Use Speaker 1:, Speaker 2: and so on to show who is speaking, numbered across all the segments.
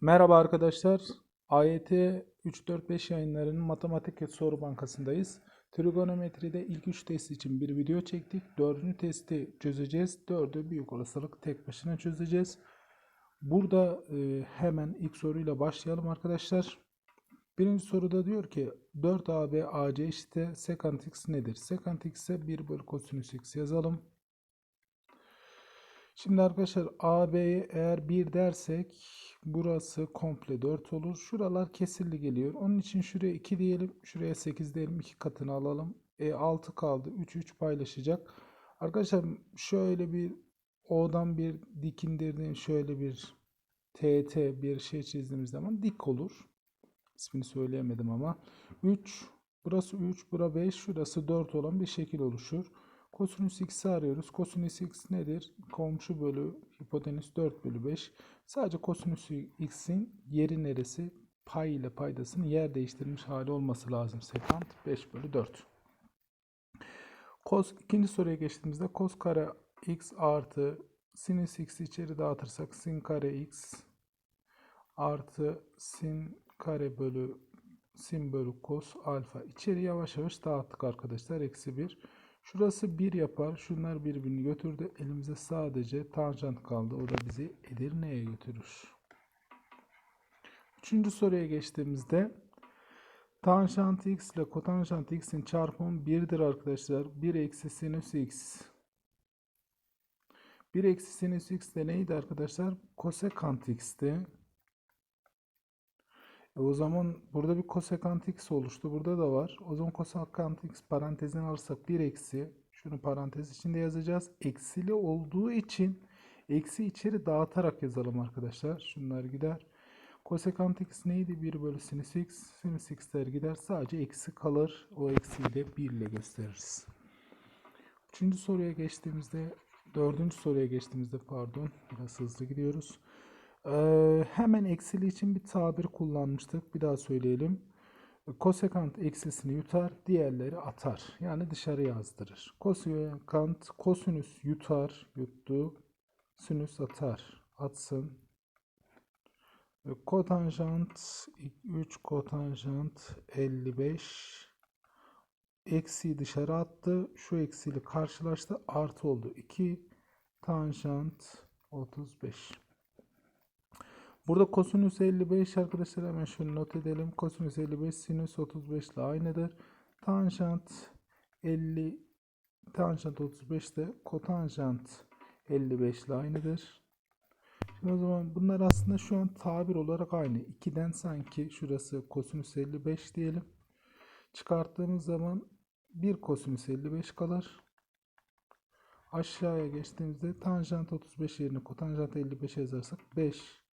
Speaker 1: Merhaba arkadaşlar. AYT 3-4-5 yayınlarının matematik soru bankasındayız. Trigonometride ilk 3 test için bir video çektik. Dördüncü testi çözeceğiz. Dördü büyük olasılık tek başına çözeceğiz. Burada e, hemen ilk soruyla başlayalım arkadaşlar. Birinci soruda diyor ki 4AB AC eşittir sekant x nedir? Sekant x'e 1 bölü kosinüs x yazalım. Şimdi arkadaşlar AB'ye eğer 1 dersek burası komple 4 olur. Şuralar kesirli geliyor. Onun için şuraya 2 diyelim. Şuraya 8 diyelim. 2 katını alalım. E 6 kaldı. 3 3 paylaşacak. Arkadaşlar şöyle bir O'dan bir dik indirdiğim şöyle bir TT bir şey çizdiğimiz zaman dik olur. İsmini söyleyemedim ama. 3 burası 3 bura 5 şurası 4 olan bir şekil oluşur. Kosinüs x'i arıyoruz. Kosinüs x nedir? Komşu bölü hipotenüs 4 bölü 5. Sadece kosinüs x'in yeri neresi? Pay ile paydasının yer değiştirmiş hali olması lazım. Sekant 5 bölü 4. Kos, ikinci soruya geçtiğimizde kos kare x artı sinüs x'i içeri dağıtırsak sin kare x artı sin kare bölü sin bölü kos alfa. İçeri yavaş yavaş dağıttık arkadaşlar. Eksi 1. Şurası 1 yapar. Şunlar birbirini götürdü. Elimize sadece tanjant kaldı. O da bizi Edirne'ye götürür. Üçüncü soruya geçtiğimizde tanjant x ile kotanjant x'in çarpımı 1'dir arkadaşlar. 1 eksi sinüs x. 1 eksi sinüs x de neydi arkadaşlar? Kosekant x'ti. E o zaman burada bir kosekant x oluştu. Burada da var. O zaman kosekant x parantezine alırsak 1 eksi. Şunu parantez içinde yazacağız. Eksili olduğu için eksi içeri dağıtarak yazalım arkadaşlar. Şunlar gider. Kosekant x neydi? 1 bölü sinüs x. Sinüs x'ler gider. Sadece eksi kalır. O eksiyi de 1 ile gösteririz. Üçüncü soruya geçtiğimizde, dördüncü soruya geçtiğimizde pardon. Biraz hızlı gidiyoruz. Ee, hemen eksili için bir tabir kullanmıştık. Bir daha söyleyelim. Kosekant eksisini yutar, diğerleri atar. Yani dışarı yazdırır. Kosekant kosinüs yutar, yuttu. Sinüs atar, atsın. Ve Kotanjant 3 kotanjant 55 eksiği dışarı attı. Şu eksiyle karşılaştı. Artı oldu. 2 tanjant 35. Burada kosinüs 55 arkadaşlar hemen şunu not edelim. Kosinüs 55 sinüs 35 ile aynıdır. Tanjant 50 tanjant 35 de kotanjant 55 ile aynıdır. Şimdi o zaman bunlar aslında şu an tabir olarak aynı. 2'den sanki şurası kosinüs 55 diyelim. Çıkarttığımız zaman 1 kosinüs 55 kalır. Aşağıya geçtiğimizde tanjant 35 yerine kotanjant 55 yazarsak 5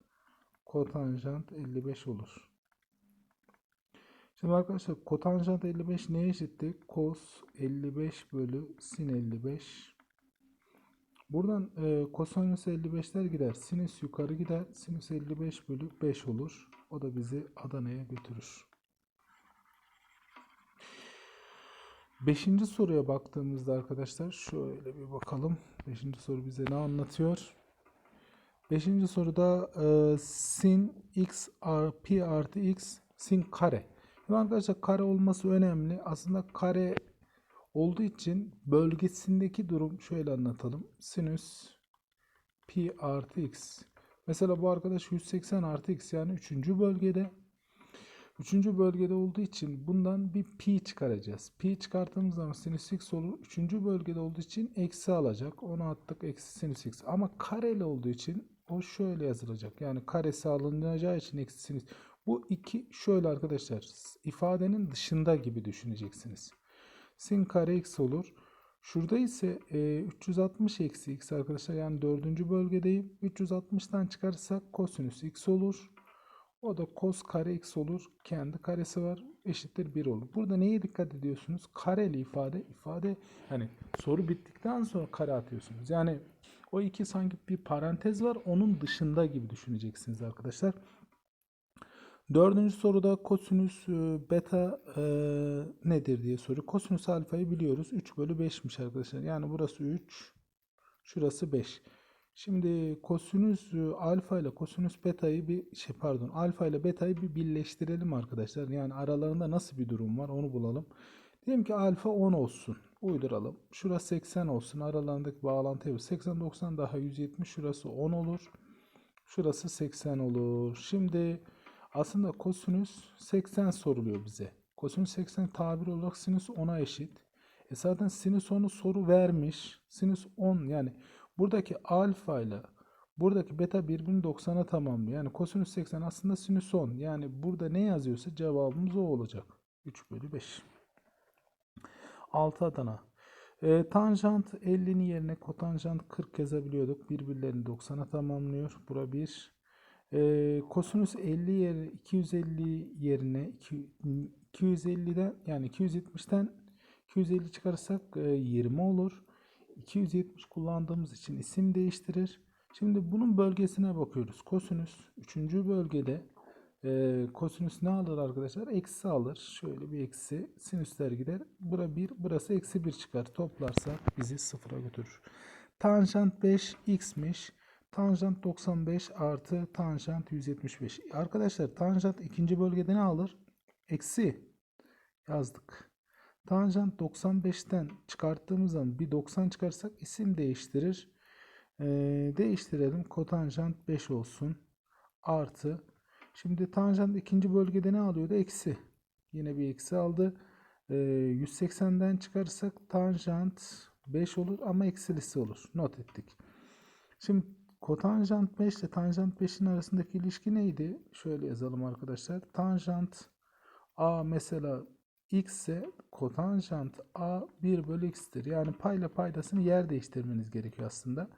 Speaker 1: kotanjant 55 olur. Şimdi arkadaşlar kotanjant 55 neye eşitti? Kos 55 bölü sin 55. Buradan e, kosinüs 55'ler gider. Sinüs yukarı gider. Sinüs 55 bölü 5 olur. O da bizi Adana'ya götürür. Beşinci soruya baktığımızda arkadaşlar şöyle bir bakalım. Beşinci soru bize ne anlatıyor? Beşinci soruda e, sin x pi artı x sin kare. Şimdi arkadaşlar kare olması önemli. Aslında kare olduğu için bölgesindeki durum şöyle anlatalım. Sinüs pi artı x. Mesela bu arkadaş 180 artı x yani 3. bölgede. 3. bölgede olduğu için bundan bir pi çıkaracağız. Pi çıkarttığımız zaman sinüs x olur. 3. bölgede olduğu için eksi alacak. Onu attık eksi sinüs x. Ama kareli olduğu için o şöyle yazılacak. Yani karesi alınacağı için eksi sinüs. Bu iki şöyle arkadaşlar ifadenin dışında gibi düşüneceksiniz. Sin kare x olur. Şurada ise e, 360 eksi x arkadaşlar yani dördüncü bölgedeyim. 360'tan çıkarırsak kosinüs x olur. O da kos kare x olur. Kendi karesi var. Eşittir 1 olur. Burada neye dikkat ediyorsunuz? Kareli ifade. ifade hani soru bittikten sonra kare atıyorsunuz. Yani o iki sanki bir parantez var. Onun dışında gibi düşüneceksiniz arkadaşlar. Dördüncü soruda kosinüs e, beta e, nedir diye soruyor. Kosinüs alfayı biliyoruz. 3 bölü 5'miş arkadaşlar. Yani burası 3. Şurası 5. Şimdi kosinüs e, alfa ile kosinüs beta'yı bir şey pardon alfa ile beta'yı bir birleştirelim arkadaşlar. Yani aralarında nasıl bir durum var onu bulalım. Diyelim ki alfa 10 olsun. Uyduralım. Şurası 80 olsun. Aralarındaki bağlantı 80 90 daha 170 şurası 10 olur. Şurası 80 olur. Şimdi aslında kosinüs 80 soruluyor bize. Kosinüs 80 tabir olarak sinüs 10'a eşit. E zaten sinüs 10'u soru vermiş. Sinüs 10 yani buradaki alfa ile buradaki beta birbirini 90'a tamamlıyor. Yani kosinüs 80 aslında sinüs 10. Yani burada ne yazıyorsa cevabımız o olacak. 3 bölü 5. 6 Adana. E, tanjant 50'nin yerine kotanjant 40 yazabiliyorduk. Birbirlerini 90'a tamamlıyor. Bura 1. E, kosinüs 50 yerine 250 yerine 250'den yani 270'ten 250 çıkarırsak e, 20 olur. 270 kullandığımız için isim değiştirir. Şimdi bunun bölgesine bakıyoruz. Kosinüs 3. bölgede e, kosinüs ne alır arkadaşlar? Eksi alır. Şöyle bir eksi. Sinüsler gider. Bura 1, burası eksi 1 çıkar. Toplarsak bizi sıfıra götürür. Tanjant 5 x'miş. Tanjant 95 artı tanjant 175. Arkadaşlar tanjant ikinci bölgede ne alır? Eksi yazdık. Tanjant 95'ten çıkarttığımız zaman bir 90 çıkarsak isim değiştirir. Ee, değiştirelim. Kotanjant 5 olsun. Artı. Şimdi tanjant ikinci bölgede ne alıyordu? Eksi. Yine bir eksi aldı. Ee, 180'den çıkarırsak tanjant 5 olur ama eksilisi olur. Not ettik. Şimdi kotanjant 5 ile tanjant 5'in arasındaki ilişki neydi? Şöyle yazalım arkadaşlar. Tanjant A mesela x ise kotanjant a 1 bölü x'tir. Yani payla paydasını yer değiştirmeniz gerekiyor aslında.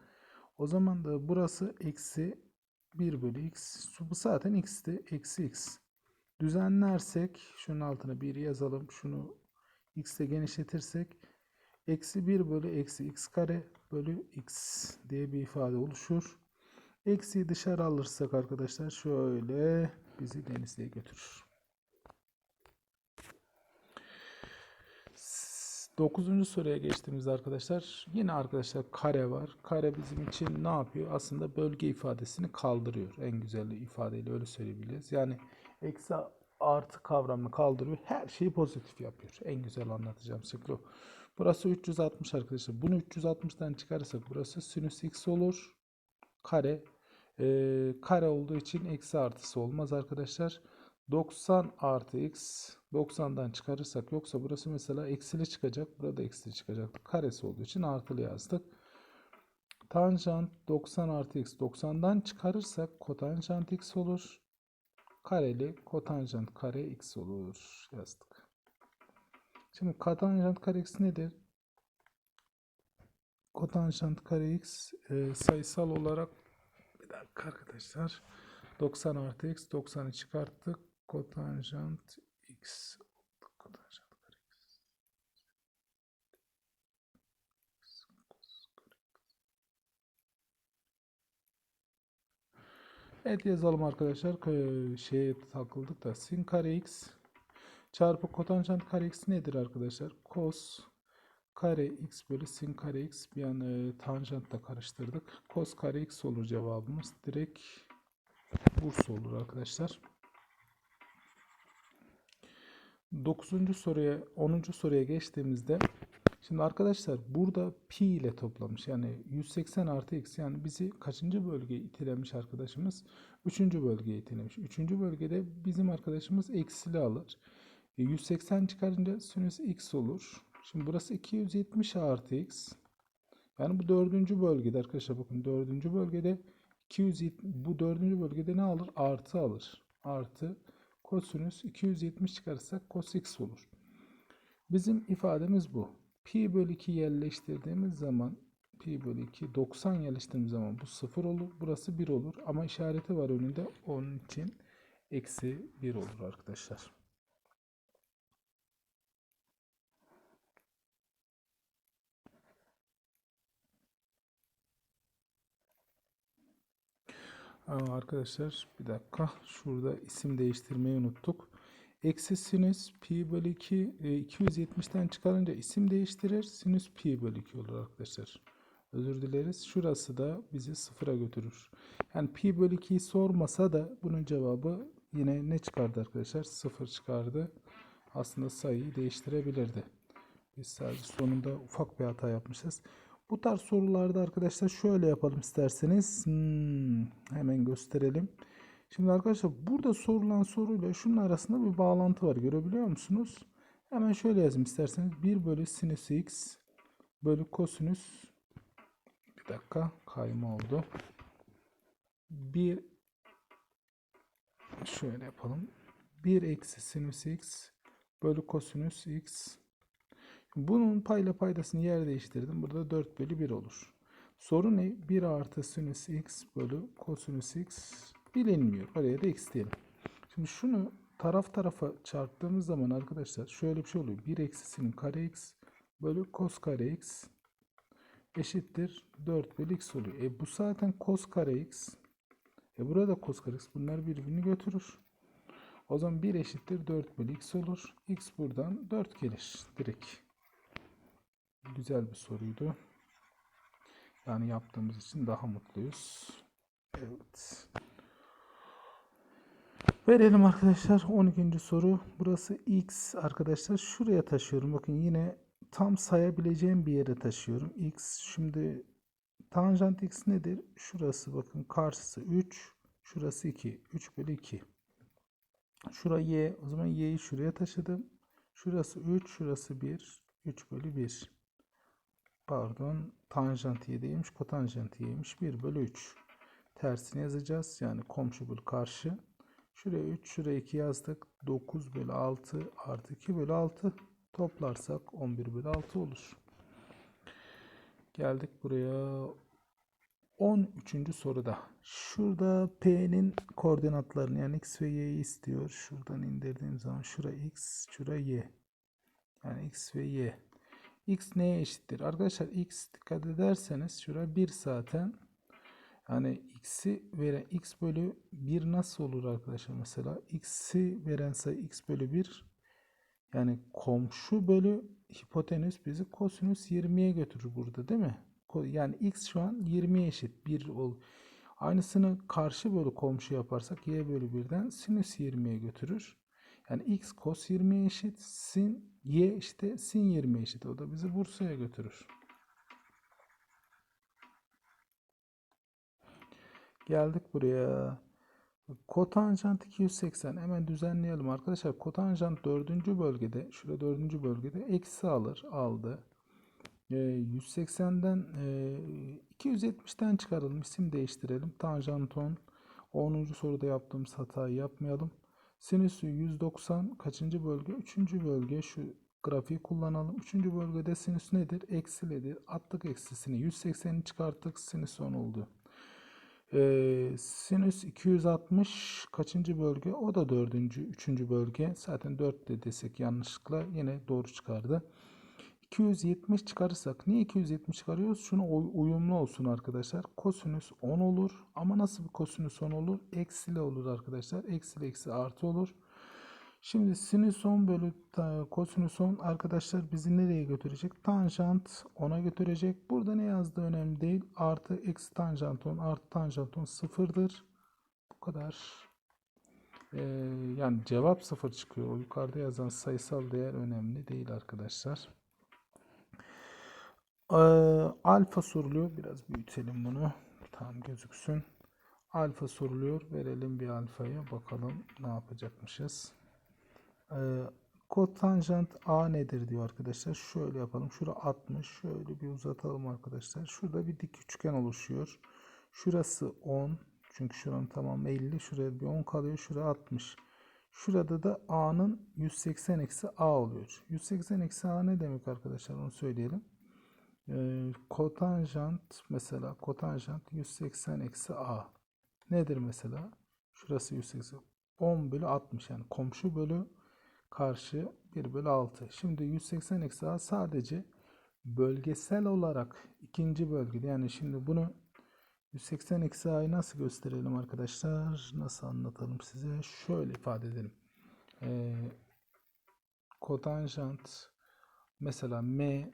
Speaker 1: O zaman da burası eksi 1 bölü x. Bu zaten x'ti. Eksi x. Düzenlersek şunun altına 1 yazalım. Şunu x ile genişletirsek eksi 1 bölü eksi x kare bölü x diye bir ifade oluşur. Eksiyi dışarı alırsak arkadaşlar şöyle bizi denizliğe götürür. Dokuzuncu soruya geçtiğimizde arkadaşlar yine arkadaşlar kare var. Kare bizim için ne yapıyor? Aslında bölge ifadesini kaldırıyor. En güzel ifadeyle öyle söyleyebiliriz. Yani eksi artı kavramını kaldırıyor. Her şeyi pozitif yapıyor. En güzel anlatacağım şekli o. Burası 360 arkadaşlar. Bunu 360'tan çıkarırsak burası sinüs x olur. Kare. Ee, kare olduğu için eksi artısı olmaz arkadaşlar. 90 artı x 90'dan çıkarırsak yoksa burası mesela eksili çıkacak. Burada eksili çıkacak. Karesi olduğu için artılı yazdık. Tanjant 90 artı x 90'dan çıkarırsak kotanjant x olur. Kareli kotanjant kare x olur yazdık. Şimdi kotanjant kare x nedir? Kotanjant kare x e, sayısal olarak bir dakika arkadaşlar 90 artı x 90'ı çıkarttık kotanjant x. Evet yazalım arkadaşlar. Şeye takıldık da sin kare x çarpı kotanjant kare x nedir arkadaşlar? Cos kare x bölü sin kare x bir an e, tanjantla karıştırdık. Cos kare x olur cevabımız. Direkt Bursa olur arkadaşlar. 9. soruya 10. soruya geçtiğimizde şimdi arkadaşlar burada pi ile toplamış. Yani 180 artı x yani bizi kaçıncı bölgeye itilemiş arkadaşımız? 3. bölgeye itilemiş. 3. bölgede bizim arkadaşımız eksili alır. E, 180 çıkarınca sinüs x olur. Şimdi burası 270 artı x. Yani bu dördüncü bölgede arkadaşlar bakın dördüncü bölgede 270 bu dördüncü bölgede ne alır? Artı alır. Artı kosinüs 270 çıkarırsak cos x olur. Bizim ifademiz bu. Pi bölü 2 yerleştirdiğimiz zaman pi bölü 2 90 yerleştirdiğimiz zaman bu 0 olur. Burası 1 olur. Ama işareti var önünde. Onun için eksi 1 olur arkadaşlar. Aa, arkadaşlar bir dakika. Şurada isim değiştirmeyi unuttuk. Eksi sinüs pi bölü 2 e, 270'ten çıkarınca isim değiştirir. Sinüs pi bölü 2 olur arkadaşlar. Özür dileriz. Şurası da bizi sıfıra götürür. Yani pi bölü 2'yi sormasa da bunun cevabı yine ne çıkardı arkadaşlar? Sıfır çıkardı. Aslında sayıyı değiştirebilirdi. Biz sadece sonunda ufak bir hata yapmışız. Bu tarz sorularda arkadaşlar şöyle yapalım isterseniz. Hmm, hemen gösterelim. Şimdi arkadaşlar burada sorulan soruyla şunun arasında bir bağlantı var. Görebiliyor musunuz? Hemen şöyle yazayım isterseniz. 1 bölü sinüs x bölü kosinüs bir dakika kayma oldu. 1 şöyle yapalım. 1 eksi sinüs x bölü kosinüs x bunun payla paydasını yer değiştirdim. Burada 4 bölü 1 olur. Soru ne? 1 artı sinüs x bölü kosinüs x bilinmiyor. Oraya da x diyelim. Şimdi şunu taraf tarafa çarptığımız zaman arkadaşlar şöyle bir şey oluyor. 1 eksi sin kare x bölü kos kare x eşittir 4 bölü x oluyor. E bu zaten kos kare x. E burada kos kare x. Bunlar birbirini götürür. O zaman 1 eşittir 4 bölü x olur. x buradan 4 gelir direkt. Güzel bir soruydu. Yani yaptığımız için daha mutluyuz. Evet. Verelim arkadaşlar 12. soru. Burası x arkadaşlar. Şuraya taşıyorum. Bakın yine tam sayabileceğim bir yere taşıyorum. x şimdi tanjant x nedir? Şurası bakın karşısı 3. Şurası 2. 3 bölü 2. Şura y. O zaman y'yi şuraya taşıdım. Şurası 3. Şurası 1. 3 bölü 1. Pardon. Tanjant y'deymiş. Kotanjant y'ymiş. 1 bölü 3. Tersini yazacağız. Yani komşu bölü karşı. Şuraya 3, şuraya 2 yazdık. 9 bölü 6 artı 2 bölü 6 toplarsak 11 bölü 6 olur. Geldik buraya 13. soruda. Şurada P'nin koordinatlarını yani X ve Y'yi istiyor. Şuradan indirdiğim zaman şura X, şura Y. Yani X ve Y. X neye eşittir? Arkadaşlar X dikkat ederseniz şura 1 zaten. Yani x'i veren x bölü 1 nasıl olur arkadaşlar mesela? x'i veren sayı x bölü 1 yani komşu bölü hipotenüs bizi kosinüs 20'ye götürür burada değil mi? Yani x şu an 20'ye eşit 1 ol. Aynısını karşı bölü komşu yaparsak y bölü 1'den sinüs 20'ye götürür. Yani x kos 20'ye eşit sin y işte sin 20'ye eşit. O da bizi Bursa'ya götürür. Geldik buraya. Kotanjant 280. Hemen düzenleyelim arkadaşlar. Kotanjant dördüncü bölgede, şurada dördüncü bölgede eksi alır. Aldı. E, 180'den e, 270'ten çıkaralım. isim değiştirelim. Tanjanton 10. soruda yaptığımız hatayı yapmayalım. Sinüsü 190 kaçıncı bölge? 3. bölge. Şu grafiği kullanalım. 3. bölgede sinüs nedir? Eksilidir. Attık eksisini. 180'i çıkarttık. Sinüs 10 oldu. Ee, sinüs 260 kaçıncı bölge? O da dördüncü, üçüncü bölge. Zaten 4 de desek yanlışlıkla yine doğru çıkardı. 270 çıkarırsak niye 270 çıkarıyoruz? Şunu uyumlu olsun arkadaşlar. Kosinüs 10 olur. Ama nasıl bir kosinüs 10 olur? Eksili olur arkadaşlar. Eksili eksi artı olur. Şimdi sinüs 10 bölü kosinüs 10 arkadaşlar bizi nereye götürecek? Tanjant 10'a götürecek. Burada ne yazdığı önemli değil. Artı eksi tanjant 10 artı tanjant 10 sıfırdır. Bu kadar. Ee, yani cevap sıfır çıkıyor. O yukarıda yazan sayısal değer önemli değil arkadaşlar. Ee, alfa soruluyor. Biraz büyütelim bunu. Tam gözüksün. Alfa soruluyor. Verelim bir alfayı. Bakalım ne yapacakmışız. Ee, kotanjant A nedir diyor arkadaşlar. Şöyle yapalım. Şura 60. Şöyle bir uzatalım arkadaşlar. Şurada bir dik üçgen oluşuyor. Şurası 10. Çünkü şuranın tamamı 50. Şuraya bir 10 kalıyor. Şura 60. Şurada da A'nın 180 eksi A oluyor. 180 eksi A ne demek arkadaşlar? Onu söyleyelim. Ee, kotanjant mesela kotanjant 180 eksi A. Nedir mesela? Şurası 180. 10 bölü 60 yani komşu bölü karşı 1 bölü 6. Şimdi 180 eksi a sadece bölgesel olarak ikinci bölgede. Yani şimdi bunu 180 eksi a'yı nasıl gösterelim arkadaşlar? Nasıl anlatalım size? Şöyle ifade edelim. Ee, kotanjant mesela m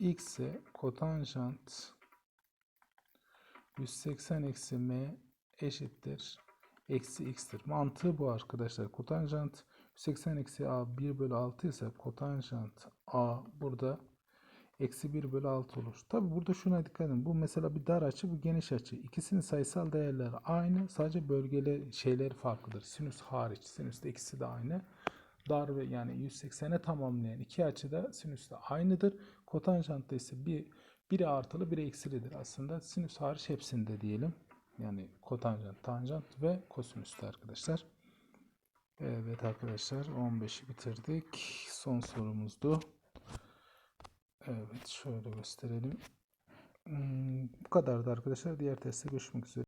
Speaker 1: x ise kotanjant 180 eksi m eşittir. Eksi x'tir. Mantığı bu arkadaşlar. Kotanjant 180 eksi a 1 bölü 6 ise kotanjant a burada eksi 1 bölü 6 olur. Tabi burada şuna dikkat edin. Bu mesela bir dar açı, bu geniş açı. İkisinin sayısal değerleri aynı. Sadece bölgeli şeyleri farklıdır. Sinüs hariç. Sinüste ikisi de aynı. Dar ve yani 180'e tamamlayan iki açı da sinüste aynıdır. Kotanjantta ise bir biri artılı biri eksilidir. Aslında sinüs hariç hepsinde diyelim. Yani kotanjant, tanjant ve kosinüste arkadaşlar. Evet arkadaşlar 15'i bitirdik. Son sorumuzdu. Evet şöyle gösterelim. Hmm, bu kadardı arkadaşlar. Diğer testte görüşmek üzere.